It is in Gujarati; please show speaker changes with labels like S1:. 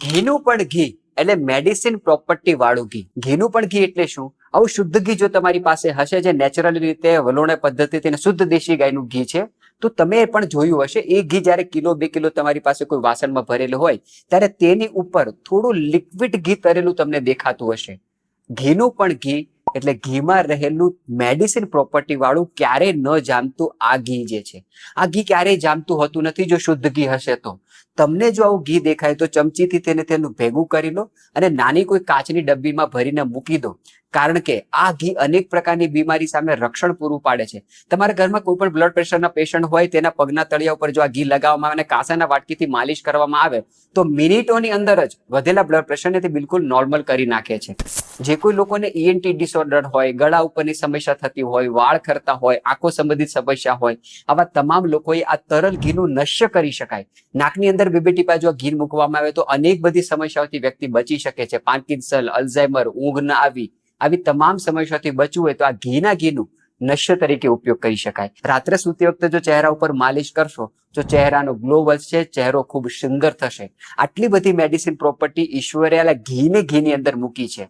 S1: ઘીનું પણ ઘી, એટલે મેડિસિન પ્રોપર્ટી વાળું ઘી. ઘીનું પણ ઘી એટલે શું? આવું શુદ્ધ ઘી જો તમારી પાસે હશે, જે નેચરલ રીતે, વલોણે પદ્ધતિથી શુદ્ધ દેશી ગાયનું ઘી છે, તો તમે પણ જોયું હશે. એ ઘી જ્યારે કિલો, બે કિલો તમારી પાસે કોઈ વાસણમાં ભરેલું હોય, ત્યારે તેની ઉપર થોડું લિક્વિડ ઘી તરેલું તમને દેખાતું હશે. ઘીનું પણ ઘી એટલે ઘીમાં રહેલું મેડિસિન પ્રોપર્ટી વાળું ક્યારેય ન જામતું આ ઘી જે છે. આ ઘી ક્યારેય જામતું હોતું નથી, જો શુદ્ધ ઘી હશે તો. તમને જો આવું ઘી દેખાય તો ચમચીથી તેને તેનું ભેગું કરી લો અને નાની કોઈ કાચની ડબ્બીમાં ભરીને મૂકી દો. કારણ કે આ ઘી અનેક પ્રકારની બીમારી સામે રક્ષણ પૂરું પાડે છે. તમારા ઘરમાં કોઈ પણ બ્લડ પ્રેશરના પેશન્ટ હોય, તેના પગના તળિયા ઉપર જો આ ઘી લગાવવામાં આવે અને કાંસાના વાટકીથી માલિશ કરવામાં આવે, તો મિનિટોની અંદર જ વધેલા બ્લડ પ્રેશરને તે બિલકુલ નોર્મલ કરી નાખે છે. જે કોઈ લોકોને ઈએનટી ડિસઓર્ડર હોય, ગળા ઉપરની સમસ્યા થતી હોય, વાળ ખરતા હોય, આંખો સંબંધિત સમસ્યા હોય, આવા તમામ લોકોએ આ તરલ ઘીનું નશ્ય કરી શકાય. નાકની અંદર બે પાસે જો ઘી મૂકવામાં આવે, તો અનેક બધી સમસ્યાઓથી વ્યક્તિ બચી શકે છે. પાર્કિન્સન, અલ્ઝાઇમર, ઊંઘ ન આવી આવી તમામ સમસ્યાથી બચવું હોય તો આ ઘીના ઘીનું નશ્ય તરીકે ઉપયોગ કરી શકાય. રાત્રે સૂતી વખતે જો ચહેરા ઉપર માલિશ કરશો, તો ચહેરાનો ગ્લો વધશે, ચહેરો ખૂબ સુંદર થશે. આટલી બધી મેડિસિન પ્રોપર્ટી ઈશ્વરે ઘીને ઘીની અંદર મૂકી છે.